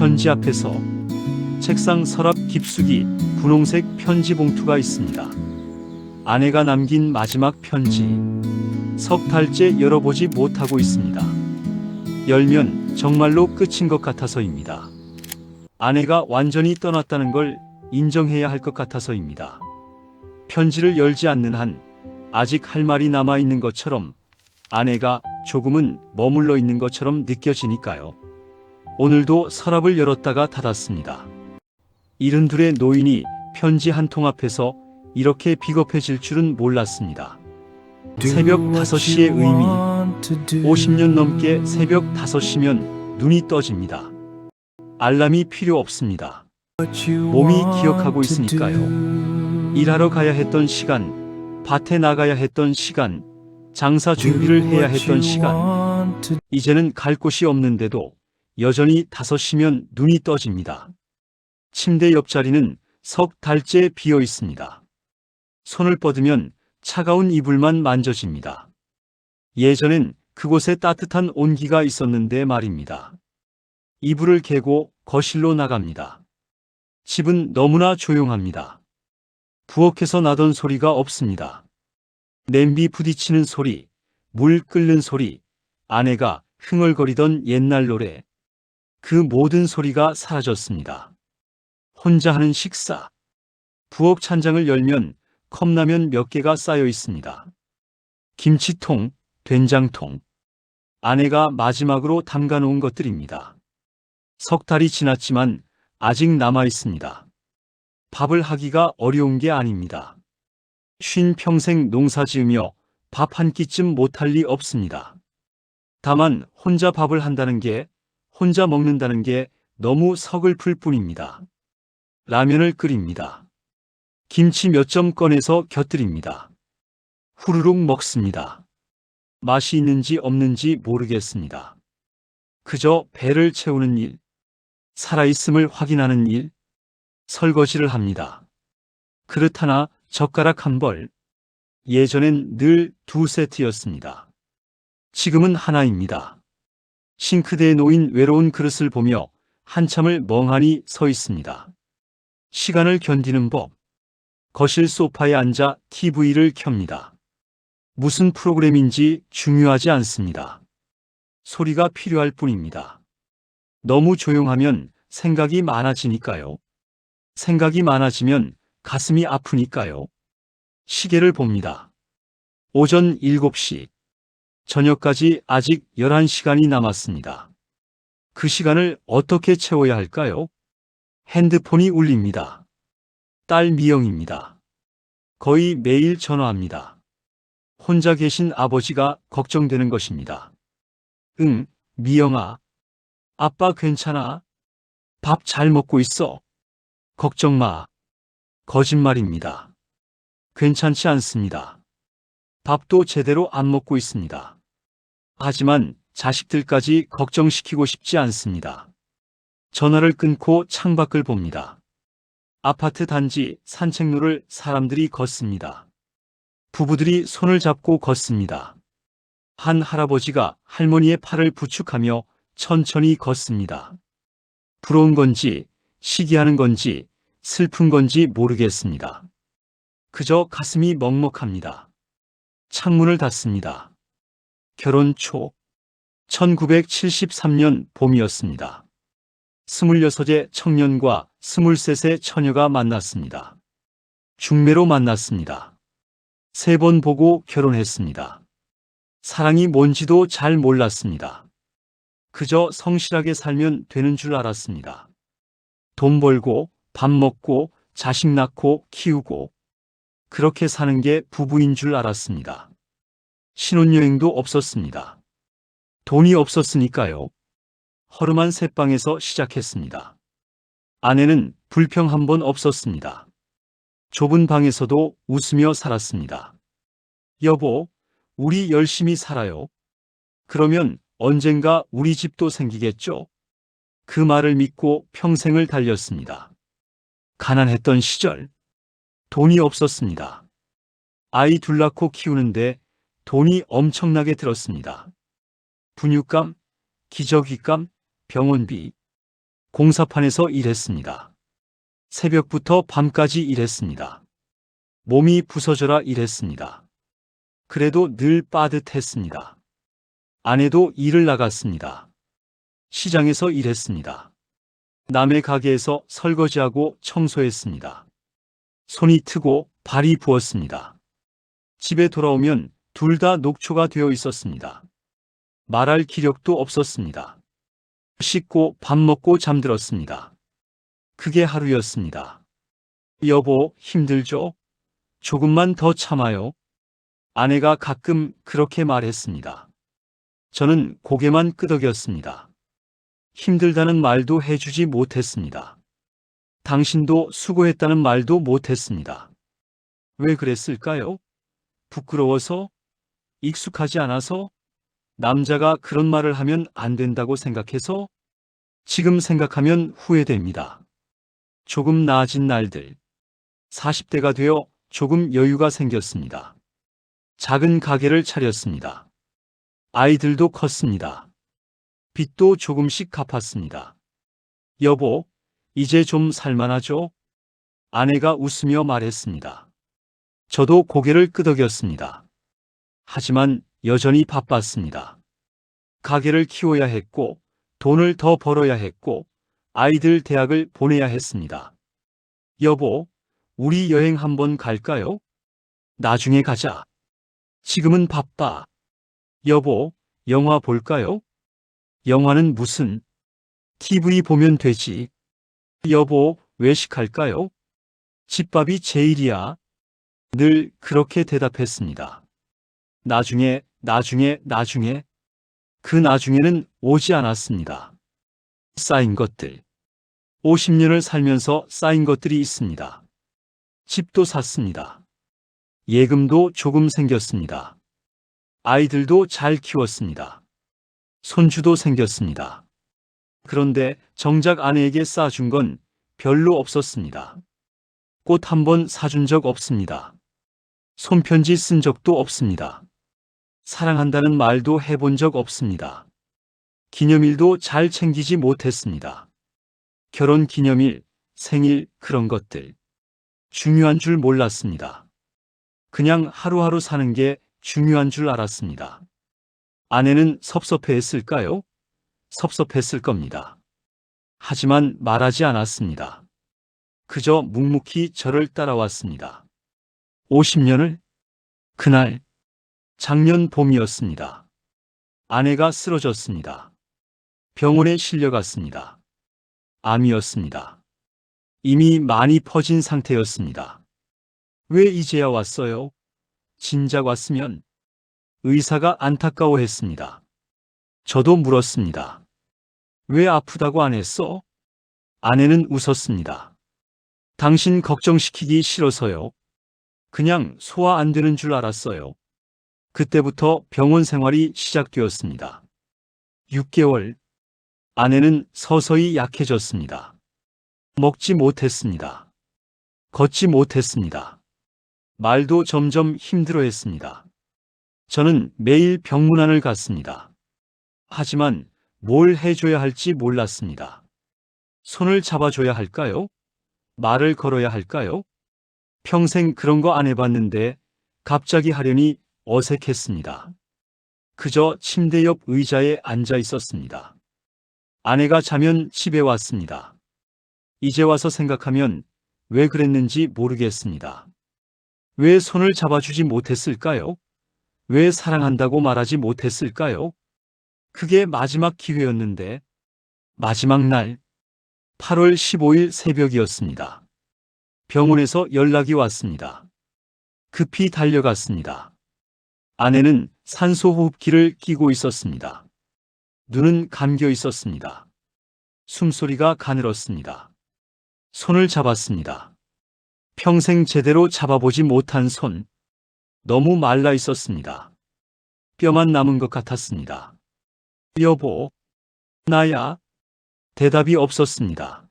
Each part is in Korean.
편지 앞에서 책상 서랍 깊숙이 분홍색 편지 봉투가 있습니다. 아내가 남긴 마지막 편지. 석 달째 열어보지 못하고 있습니다. 열면 정말로 끝인 것 같아서입니다. 아내가 완전히 떠났다는 걸 인정해야 할 것 같아서입니다. 편지를 열지 않는 한 아직 할 말이 남아 있는 것처럼 아내가 조금은 머물러 있는 것처럼 느껴지니까요. 오늘도 서랍을 열었다가 닫았습니다. 이른둘의 노인이 편지 한 통 앞에서 이렇게 비겁해질 줄은 몰랐습니다. 새벽 5시의 의미. 50년 넘게 새벽 5시면 눈이 떠집니다. 알람이 필요 없습니다. 몸이 기억하고 있으니까요. 일하러 가야 했던 시간, 밭에 나가야 했던 시간, 장사 준비를 해야 했던 시간. 이제는 갈 곳이 없는데도 여전히 5시면 눈이 떠집니다. 침대 옆자리는 석 달째 비어 있습니다. 손을 뻗으면 차가운 이불만 만져집니다. 예전엔 그곳에 따뜻한 온기가 있었는데 말입니다. 이불을 개고 거실로 나갑니다. 집은 너무나 조용합니다. 부엌에서 나던 소리가 없습니다. 냄비 부딪히는 소리, 물 끓는 소리, 아내가 흥얼거리던 옛날 노래, 그 모든 소리가 사라졌습니다. 혼자 하는 식사. 부엌 찬장을 열면 컵라면 몇 개가 쌓여 있습니다. 김치통, 된장통. 아내가 마지막으로 담가 놓은 것들입니다. 석 달이 지났지만 아직 남아 있습니다. 밥을 하기가 어려운 게 아닙니다. 쉰 평생 농사 지으며 밥 한 끼쯤 못할 리 없습니다. 다만 혼자 밥을 한다는 게, 혼자 먹는다는 게 너무 서글플 뿐입니다. 라면을 끓입니다. 김치 몇 점 꺼내서 곁들입니다. 후루룩 먹습니다. 맛이 있는지 없는지 모르겠습니다. 그저 배를 채우는 일, 살아있음을 확인하는 일, 설거지를 합니다. 그릇 하나, 젓가락 한 벌. 예전엔 늘 두 세트였습니다. 지금은 하나입니다. 싱크대에 놓인 외로운 그릇을 보며 한참을 멍하니 서 있습니다. 시간을 견디는 법. 거실 소파에 앉아 TV를 켭니다. 무슨 프로그램인지 중요하지 않습니다. 소리가 필요할 뿐입니다. 너무 조용하면 생각이 많아지니까요. 생각이 많아지면 가슴이 아프니까요. 시계를 봅니다. 오전 7시. 저녁까지 아직 11시간이 남았습니다. 그 시간을 어떻게 채워야 할까요? 핸드폰이 울립니다. 딸 미영입니다. 거의 매일 전화합니다. 혼자 계신 아버지가 걱정되는 것입니다. 응, 미영아. 아빠 괜찮아? 밥 잘 먹고 있어. 걱정 마. 거짓말입니다. 괜찮지 않습니다. 밥도 제대로 안 먹고 있습니다. 하지만 자식들까지 걱정시키고 싶지 않습니다. 전화를 끊고 창밖을 봅니다. 아파트 단지 산책로를 사람들이 걷습니다. 부부들이 손을 잡고 걷습니다. 한 할아버지가 할머니의 팔을 부축하며 천천히 걷습니다. 부러운 건지, 시기하는 건지, 슬픈 건지 모르겠습니다. 그저 가슴이 먹먹합니다. 창문을 닫습니다. 결혼 초 1973년 봄이었습니다. 26의 청년과 23의 처녀가 만났습니다. 중매로 만났습니다. 세 번 보고 결혼했습니다. 사랑이 뭔지도 잘 몰랐습니다. 그저 성실하게 살면 되는 줄 알았습니다. 돈 벌고 밥 먹고 자식 낳고 키우고 그렇게 사는 게 부부인 줄 알았습니다. 신혼여행도 없었습니다. 돈이 없었으니까요. 허름한 새방에서 시작했습니다. 아내는 불평 한 번 없었습니다. 좁은 방에서도 웃으며 살았습니다. 여보, 우리 열심히 살아요. 그러면 언젠가 우리 집도 생기겠죠? 그 말을 믿고 평생을 달렸습니다. 가난했던 시절, 돈이 없었습니다. 아이 둘 낳고 키우는데 돈이 엄청나게 들었습니다. 분유감, 기저귀감, 병원비. 공사판에서 일했습니다. 새벽부터 밤까지 일했습니다. 몸이 부서져라 일했습니다. 그래도 늘 빠듯했습니다. 아내도 일을 나갔습니다. 시장에서 일했습니다. 남의 가게에서 설거지하고 청소했습니다. 손이 트고 발이 부었습니다. 집에 돌아오면 둘 다 녹초가 되어 있었습니다. 말할 기력도 없었습니다. 씻고 밥 먹고 잠들었습니다. 그게 하루였습니다. 여보, 힘들죠? 조금만 더 참아요. 아내가 가끔 그렇게 말했습니다. 저는 고개만 끄덕였습니다. 힘들다는 말도 해주지 못했습니다. 당신도 수고했다는 말도 못했습니다. 왜 그랬을까요? 부끄러워서? 익숙하지 않아서? 남자가 그런 말을 하면 안 된다고 생각해서? 지금 생각하면 후회됩니다. 조금 나아진 날들. 40대가 되어 조금 여유가 생겼습니다. 작은 가게를 차렸습니다. 아이들도 컸습니다. 빚도 조금씩 갚았습니다. 여보, 이제 좀 살만하죠? 아내가 웃으며 말했습니다. 저도 고개를 끄덕였습니다. 하지만 여전히 바빴습니다. 가게를 키워야 했고, 돈을 더 벌어야 했고, 아이들 대학을 보내야 했습니다. 여보, 우리 여행 한번 갈까요? 나중에 가자. 지금은 바빠. 여보, 영화 볼까요? 영화는 무슨? TV 보면 되지. 여보, 외식할까요? 집밥이 제일이야. 늘 그렇게 대답했습니다. 나중에, 나중에, 나중에. 그 나중에는 오지 않았습니다. 쌓인 것들. 50년을 살면서 쌓인 것들이 있습니다. 집도 샀습니다. 예금도 조금 생겼습니다. 아이들도 잘 키웠습니다. 손주도 생겼습니다. 그런데 정작 아내에게 싸준 건 별로 없었습니다. 꽃 한 번 사준 적 없습니다. 손편지 쓴 적도 없습니다. 사랑한다는 말도 해본 적 없습니다. 기념일도 잘 챙기지 못했습니다. 결혼 기념일, 생일, 그런 것들. 중요한 줄 몰랐습니다. 그냥 하루하루 사는 게 중요한 줄 알았습니다. 아내는 섭섭해했을까요? 섭섭했을 겁니다. 하지만 말하지 않았습니다. 그저 묵묵히 저를 따라왔습니다. 50년을? 그날, 작년 봄이었습니다. 아내가 쓰러졌습니다. 병원에 실려갔습니다. 암이었습니다. 이미 많이 퍼진 상태였습니다. 왜 이제야 왔어요? 진작 왔으면 의사가 안타까워했습니다. 저도 물었습니다. 왜 아프다고 안 했어? 아내는 웃었습니다. 당신 걱정시키기 싫어서요. 그냥 소화 안 되는 줄 알았어요. 그때부터 병원 생활이 시작되었습니다. 6개월. 아내는 서서히 약해졌습니다. 먹지 못했습니다. 걷지 못했습니다. 말도 점점 힘들어 했습니다. 저는 매일 병문안을 갔습니다. 하지만 뭘 해줘야 할지 몰랐습니다. 손을 잡아줘야 할까요? 말을 걸어야 할까요? 평생 그런 거 안 해봤는데 갑자기 하려니 어색했습니다. 그저 침대 옆 의자에 앉아 있었습니다. 아내가 자면 집에 왔습니다. 이제 와서 생각하면 왜 그랬는지 모르겠습니다. 왜 손을 잡아주지 못했을까요? 왜 사랑한다고 말하지 못했을까요? 그게 마지막 기회였는데, 마지막 날, 8월 15일 새벽이었습니다. 병원에서 연락이 왔습니다. 급히 달려갔습니다. 아내는 산소호흡기를 끼고 있었습니다. 눈은 감겨 있었습니다. 숨소리가 가늘었습니다. 손을 잡았습니다. 평생 제대로 잡아보지 못한 손. 너무 말라 있었습니다. 뼈만 남은 것 같았습니다. 여보, 나야? 대답이 없었습니다.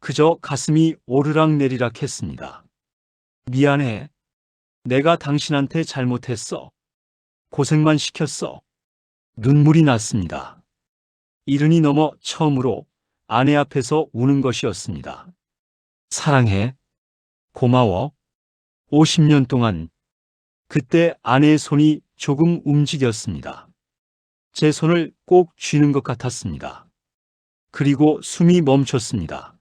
그저 가슴이 오르락 내리락 했습니다. 미안해. 내가 당신한테 잘못했어. 고생만 시켰어. 눈물이 났습니다. 이른이 넘어 처음으로 아내 앞에서 우는 것이었습니다. 사랑해. 고마워. 50년 동안 그때 아내의 손이 조금 움직였습니다. 제 손을 꼭 쥐는 것 같았습니다. 그리고 숨이 멈췄습니다.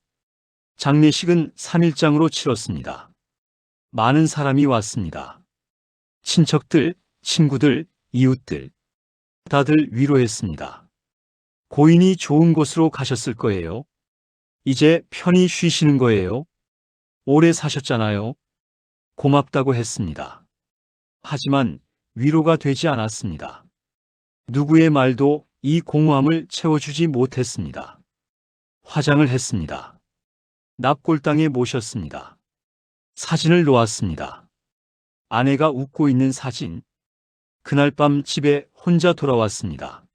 장례식은 3일장으로 치렀습니다. 많은 사람이 왔습니다. 친척들, 친구들, 이웃들. 다들 위로했습니다. 고인이 좋은 곳으로 가셨을 거예요. 이제 편히 쉬시는 거예요. 오래 사셨잖아요. 고맙다고 했습니다. 하지만 위로가 되지 않았습니다. 누구의 말도 이 공허함을 채워주지 못했습니다. 화장을 했습니다. 납골당에 모셨습니다. 사진을 놓았습니다. 아내가 웃고 있는 사진. 그날 밤 집에 혼자 돌아왔습니다.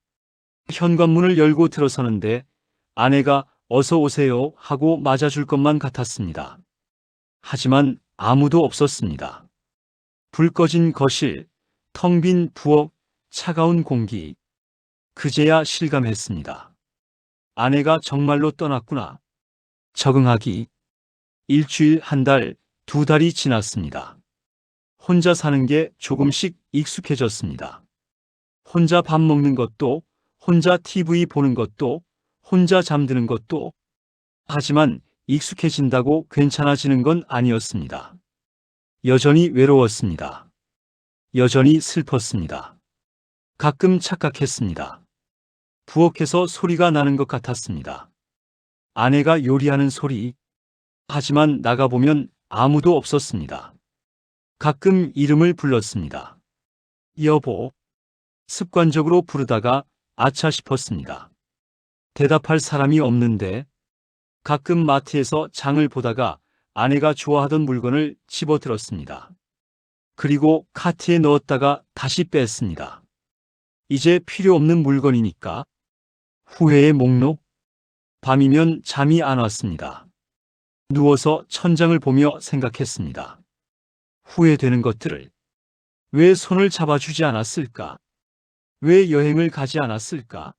현관문을 열고 들어서는데 아내가 어서 오세요 하고 맞아줄 것만 같았습니다. 하지만 아무도 없었습니다. 불 꺼진 거실, 텅 빈 부엌, 차가운 공기. 그제야 실감했습니다. 아내가 정말로 떠났구나. 적응하기. 일주일, 한 달, 두 달이 지났습니다. 혼자 사는 게 조금씩 익숙해졌습니다. 혼자 밥 먹는 것도, 혼자 TV 보는 것도, 혼자 잠드는 것도. 하지만 익숙해진다고 괜찮아지는 건 아니었습니다. 여전히 외로웠습니다. 여전히 슬펐습니다. 가끔 착각했습니다. 부엌에서 소리가 나는 것 같았습니다. 아내가 요리하는 소리. 하지만 나가보면 아무도 없었습니다. 가끔 이름을 불렀습니다. 여보. 습관적으로 부르다가 아차 싶었습니다. 대답할 사람이 없는데 가끔 마트에서 장을 보다가 아내가 좋아하던 물건을 집어 들었습니다. 그리고 카트에 넣었다가 다시 뺐습니다. 이제 필요 없는 물건이니까. 후회의 목록. 밤이면 잠이 안 왔습니다. 누워서 천장을 보며 생각했습니다. 후회되는 것들을. 왜 손을 잡아주지 않았을까? 왜 여행을 가지 않았을까?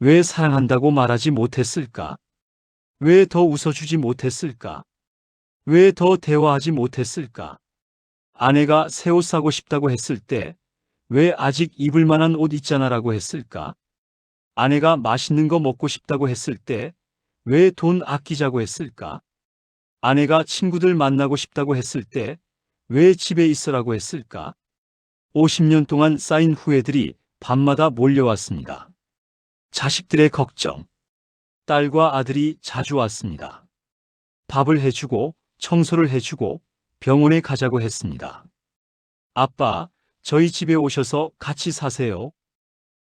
왜 사랑한다고 말하지 못했을까? 왜 더 웃어주지 못했을까? 왜 더 대화하지 못했을까? 아내가 새 옷 사고 싶다고 했을 때, 왜 아직 입을 만한 옷 있잖아 라고 했을까? 아내가 맛있는 거 먹고 싶다고 했을 때, 왜 돈 아끼자고 했을까? 아내가 친구들 만나고 싶다고 했을 때, 왜 집에 있으라고 했을까? 50년 동안 쌓인 후회들이 밤마다 몰려왔습니다. 자식들의 걱정. 딸과 아들이 자주 왔습니다. 밥을 해주고, 청소를 해주고, 병원에 가자고 했습니다. 아빠, 저희 집에 오셔서 같이 사세요.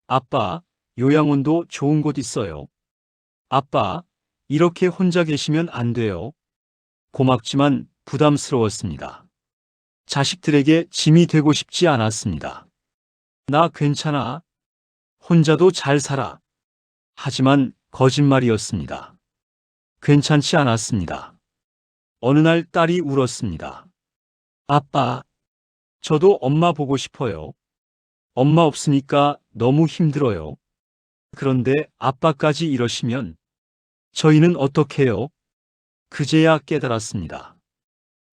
아빠, 요양원도 좋은 곳 있어요. 아빠, 이렇게 혼자 계시면 안 돼요. 고맙지만 부담스러웠습니다. 자식들에게 짐이 되고 싶지 않았습니다. 나 괜찮아. 혼자도 잘 살아. 하지만 거짓말이었습니다. 괜찮지 않았습니다. 어느 날 딸이 울었습니다. 아빠, 저도 엄마 보고 싶어요. 엄마 없으니까 너무 힘들어요. 그런데 아빠까지 이러시면 저희는 어떡해요? 그제야 깨달았습니다.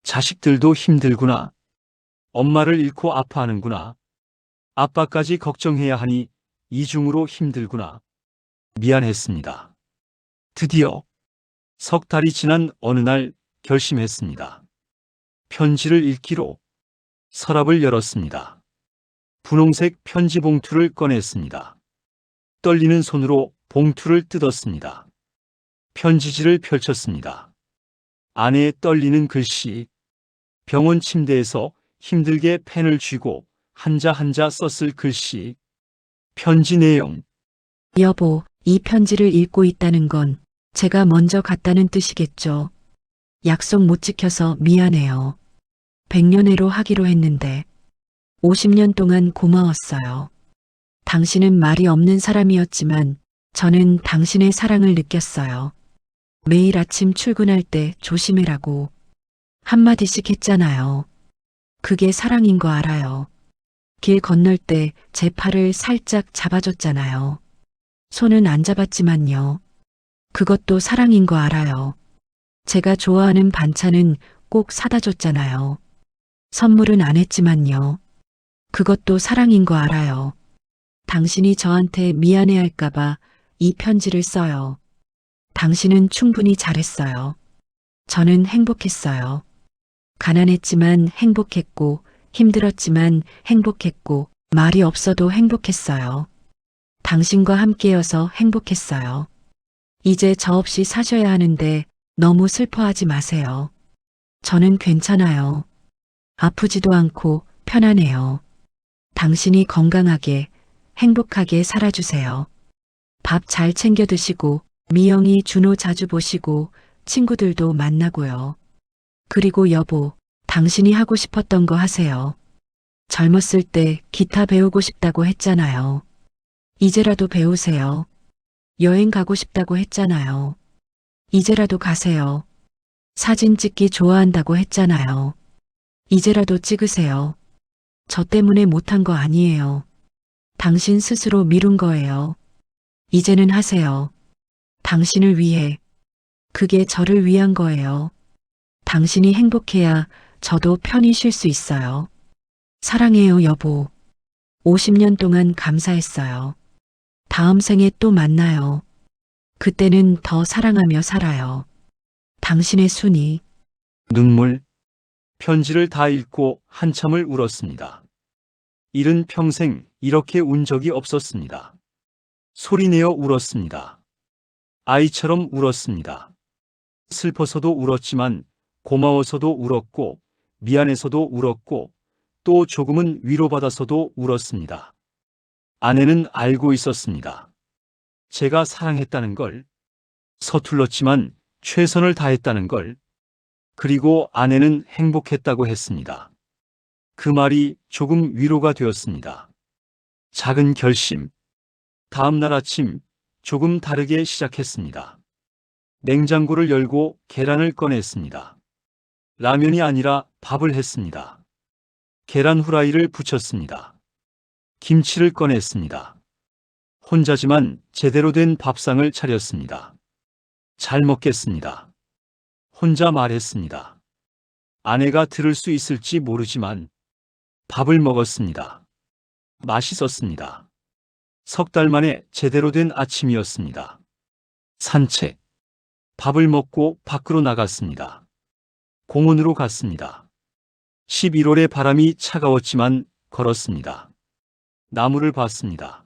자식들도 힘들구나. 엄마를 잃고 아파하는구나. 아빠까지 걱정해야 하니 이중으로 힘들구나. 미안했습니다. 드디어 석 달이 지난 어느 날 결심했습니다. 편지를 읽기로 서랍을 열었습니다. 분홍색 편지 봉투를 꺼냈습니다. 떨리는 손으로 봉투를 뜯었습니다. 편지지를 펼쳤습니다. 안에 떨리는 글씨. 병원 침대에서 힘들게 펜을 쥐고 한자 한자 썼을 글씨. 편지 내용. 여보, 이 편지를 읽고 있다는 건 제가 먼저 갔다는 뜻이겠죠. 약속 못 지켜서 미안해요. 100년회로 하기로 했는데 50년 동안 고마웠어요. 당신은 말이 없는 사람이었지만 저는 당신의 사랑을 느꼈어요. 매일 아침 출근할 때 조심해라고 한마디씩 했잖아요. 그게 사랑인 거 알아요. 길 건널 때 제 팔을 살짝 잡아줬잖아요. 손은 안 잡았지만요. 그것도 사랑인 거 알아요. 제가 좋아하는 반찬은 꼭 사다 줬잖아요. 선물은 안 했지만요. 그것도 사랑인 거 알아요. 당신이 저한테 미안해 할까봐 이 편지를 써요. 당신은 충분히 잘했어요. 저는 행복했어요. 가난했지만 행복했고, 힘들었지만 행복했고, 말이 없어도 행복했어요. 당신과 함께여서 행복했어요. 이제 저 없이 사셔야 하는데 너무 슬퍼하지 마세요. 저는 괜찮아요. 아프지도 않고 편안해요. 당신이 건강하게, 행복하게 살아주세요. 밥 잘 챙겨 드시고, 미영이 준호 자주 보시고, 친구들도 만나고요. 그리고 여보, 당신이 하고 싶었던 거 하세요. 젊었을 때 기타 배우고 싶다고 했잖아요. 이제라도 배우세요. 여행 가고 싶다고 했잖아요. 이제라도 가세요. 사진 찍기 좋아한다고 했잖아요. 이제라도 찍으세요. 저 때문에 못한 거 아니에요. 당신 스스로 미룬 거예요. 이제는 하세요. 당신을 위해. 그게 저를 위한 거예요. 당신이 행복해야 저도 편히 쉴 수 있어요. 사랑해요, 여보. 50년 동안 감사했어요. 다음 생에 또 만나요. 그때는 더 사랑하며 살아요. 당신의 순이 눈물, 편지를 다 읽고 한참을 울었습니다. 일은 평생 이렇게 운 적이 없었습니다. 소리내어 울었습니다. 아이처럼 울었습니다. 슬퍼서도 울었지만 고마워서도 울었고 미안해서도 울었고 또 조금은 위로받아서도 울었습니다. 아내는 알고 있었습니다. 제가 사랑했다는 걸, 서툴렀지만 최선을 다했다는 걸, 그리고 아내는 행복했다고 했습니다. 그 말이 조금 위로가 되었습니다. 작은 결심. 다음 날 아침 조금 다르게 시작했습니다. 냉장고를 열고 계란을 꺼냈습니다. 라면이 아니라 밥을 했습니다. 계란 후라이를 부쳤습니다. 김치를 꺼냈습니다. 혼자지만 제대로 된 밥상을 차렸습니다. 잘 먹겠습니다. 혼자 말했습니다. 아내가 들을 수 있을지 모르지만 밥을 먹었습니다. 맛있었습니다. 석 달 만에 제대로 된 아침이었습니다. 산책. 밥을 먹고 밖으로 나갔습니다. 공원으로 갔습니다. 11월의 바람이 차가웠지만 걸었습니다. 나무를 봤습니다.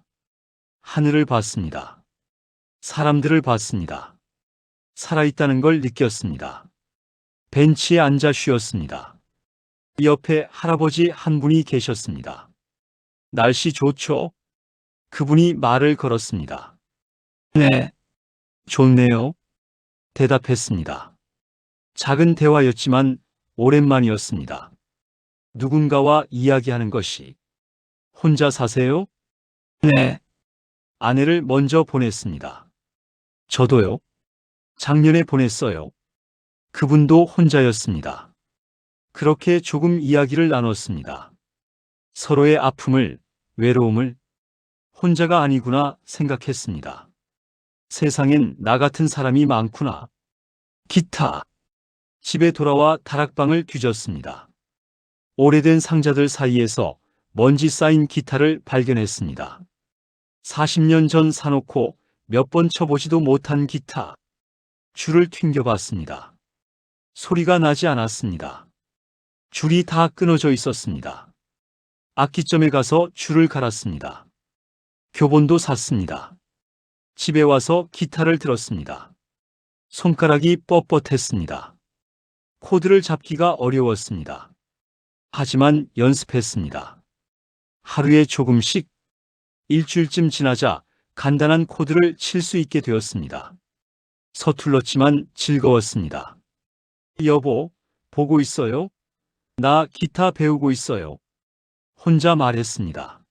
하늘을 봤습니다. 사람들을 봤습니다. 살아있다는 걸 느꼈습니다. 벤치에 앉아 쉬었습니다. 옆에 할아버지 한 분이 계셨습니다. 날씨 좋죠? 그분이 말을 걸었습니다. 네. 좋네요. 대답했습니다. 작은 대화였지만 오랜만이었습니다. 누군가와 이야기하는 것이. 혼자 사세요? 네. 아내를 먼저 보냈습니다. 저도요. 작년에 보냈어요. 그분도 혼자였습니다. 그렇게 조금 이야기를 나눴습니다. 서로의 아픔을, 외로움을 혼자가 아니구나 생각했습니다. 세상엔 나 같은 사람이 많구나. 기타. 집에 돌아와 다락방을 뒤졌습니다. 오래된 상자들 사이에서 먼지 쌓인 기타를 발견했습니다. 40년 전 사놓고 몇 번 쳐보지도 못한 기타. 줄을 튕겨봤습니다. 소리가 나지 않았습니다. 줄이 다 끊어져 있었습니다. 악기점에 가서 줄을 갈았습니다. 교본도 샀습니다. 집에 와서 기타를 들었습니다. 손가락이 뻣뻣했습니다. 코드를 잡기가 어려웠습니다. 하지만 연습했습니다. 하루에 조금씩 일주일쯤 지나자 간단한 코드를 칠 수 있게 되었습니다. 서툴렀지만 즐거웠습니다. 여보, 보고 있어요? 나 기타 배우고 있어요. 혼자 말했습니다.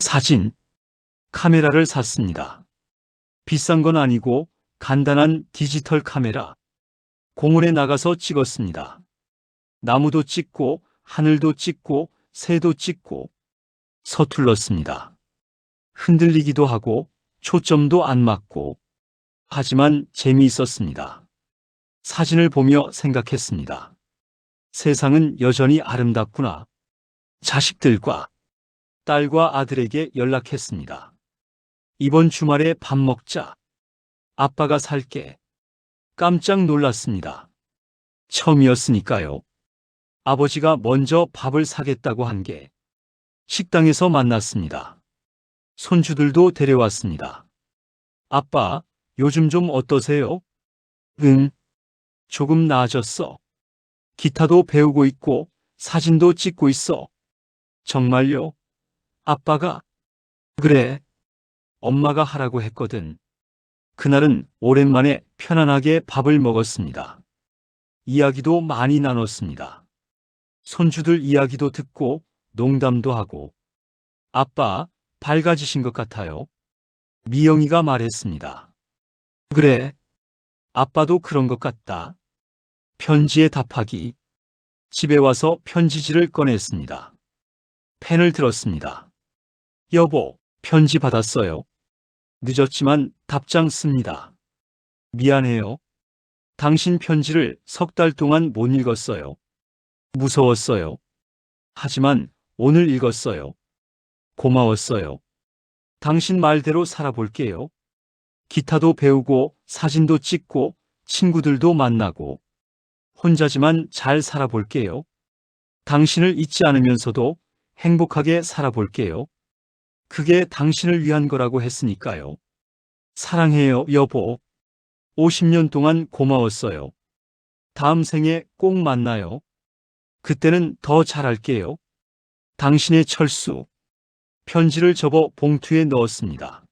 사진, 카메라를 샀습니다. 비싼 건 아니고 간단한 디지털 카메라. 공원에 나가서 찍었습니다. 나무도 찍고, 하늘도 찍고, 새도 찍고, 서툴렀습니다. 흔들리기도 하고, 초점도 안 맞고, 하지만 재미있었습니다. 사진을 보며 생각했습니다. 세상은 여전히 아름답구나. 자식들과 딸과 아들에게 연락했습니다. 이번 주말에 밥 먹자. 아빠가 살게. 깜짝 놀랐습니다. 처음이었으니까요. 아버지가 먼저 밥을 사겠다고 한 게 식당에서 만났습니다. 손주들도 데려왔습니다. 아빠, 요즘 좀 어떠세요? 응. 조금 나아졌어. 기타도 배우고 있고 사진도 찍고 있어. 정말요? 아빠가? 그래. 엄마가 하라고 했거든. 그날은 오랜만에 편안하게 밥을 먹었습니다. 이야기도 많이 나눴습니다. 손주들 이야기도 듣고 농담도 하고 아빠 밝아지신 것 같아요. 미영이가 말했습니다. 그래. 아빠도 그런 것 같다. 편지에 답하기. 집에 와서 편지지를 꺼냈습니다. 펜을 들었습니다. 여보, 편지 받았어요. 늦었지만 답장 씁니다. 미안해요. 당신 편지를 석 달 동안 못 읽었어요. 무서웠어요. 하지만 오늘 읽었어요. 고마웠어요. 당신 말대로 살아볼게요. 기타도 배우고 사진도 찍고 친구들도 만나고 혼자지만 잘 살아볼게요. 당신을 잊지 않으면서도 행복하게 살아볼게요. 그게 당신을 위한 거라고 했으니까요. 사랑해요, 여보. 50년 동안 고마웠어요. 다음 생에 꼭 만나요. 그때는 더 잘할게요. 당신의 철수. 편지를 접어 봉투에 넣었습니다.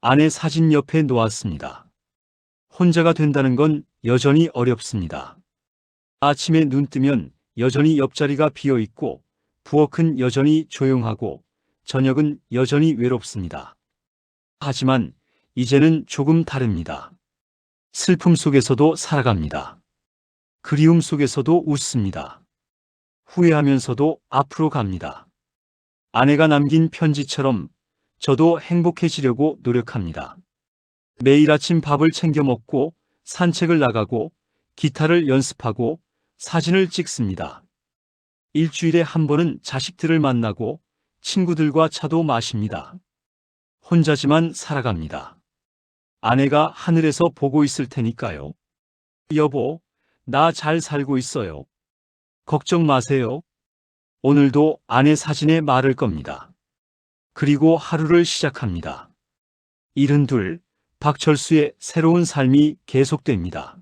아내 사진 옆에 놓았습니다. 혼자가 된다는 건 여전히 어렵습니다. 아침에 눈 뜨면 여전히 옆자리가 비어 있고 부엌은 여전히 조용하고 저녁은 여전히 외롭습니다. 하지만 이제는 조금 다릅니다. 슬픔 속에서도 살아갑니다. 그리움 속에서도 웃습니다. 후회하면서도 앞으로 갑니다. 아내가 남긴 편지처럼 저도 행복해지려고 노력합니다. 매일 아침 밥을 챙겨 먹고 산책을 나가고 기타를 연습하고 사진을 찍습니다. 일주일에 한 번은 자식들을 만나고 친구들과 차도 마십니다. 혼자지만 살아갑니다. 아내가 하늘에서 보고 있을 테니까요. 여보, 나 잘 살고 있어요. 걱정 마세요. 오늘도 아내 사진에 말을 겁니다. 그리고 하루를 시작합니다. 72 박철수의 새로운 삶이 계속됩니다.